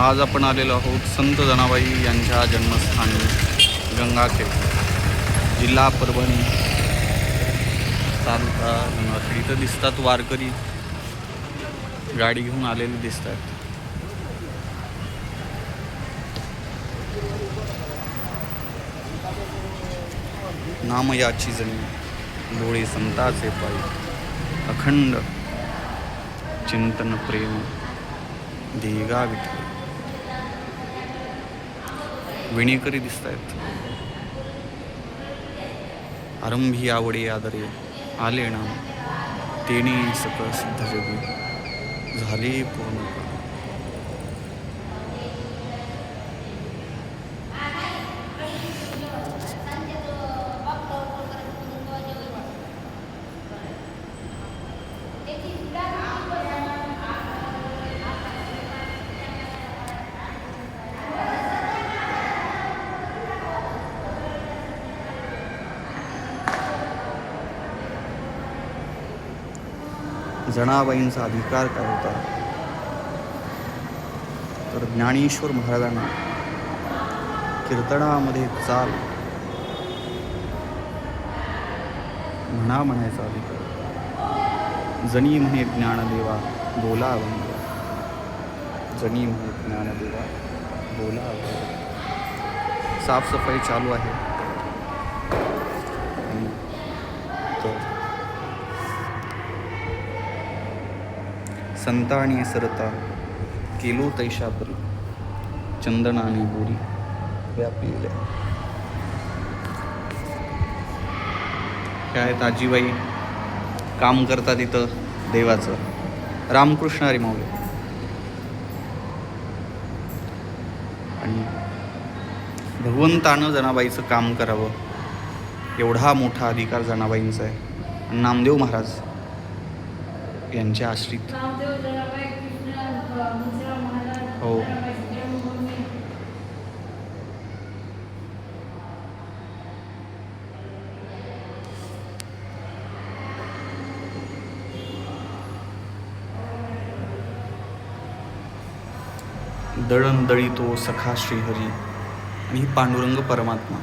आज आपण आलेलो आहोत संत जनाबाई यांच्या जन्मस्थानी गंगाखेड जिल्हा परभणी तालुका गंगाखेड. इथं दिसतात वारकरी. गाडी घेऊन आलेली दिसतात. नाम याची जणी डोळे संताचे पायी. अखंड चिंतन प्रेम देगा विठ्ठल विणेकरी दिसत आहेत आरंभी आवडे आदरे आले ना तेने सकळ सिद्ध जगी झाले पूर्ण जणाबाईंचा अधिकार काय होता? तर ज्ञानेश्वर महाराजांना कीर्तनामध्ये चाल म्हणा म्हणायचा अधिकार. जनी म्हणे ज्ञानदेवा बोला अभंग जनी म्हणे ज्ञानदेवा बोला अभंग साफसफाई चालू आहे. संता आणि सरता केलो तैशापरी चंदनाने आणि बोरी व्यापलेल्या काय आहेत आजीबाई काम करतात तिथं देवाचं. रामकृष्ण हरी माऊली आणि भगवंतानं जनाबाईचं काम करावं एवढा मोठा अधिकार जनाबाईंचा आहे. नामदेव महाराज यांच्या आश्रित. हो. दळण दळीतो सखा श्रीहरी आणि ही पांडुरंग परमात्मा.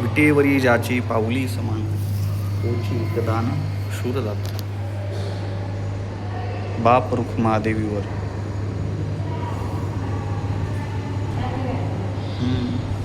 विटेवरी ज्याची पाऊली समान. ओची एकदान शूरदाता बाप रुख महादेवीवर हम्म.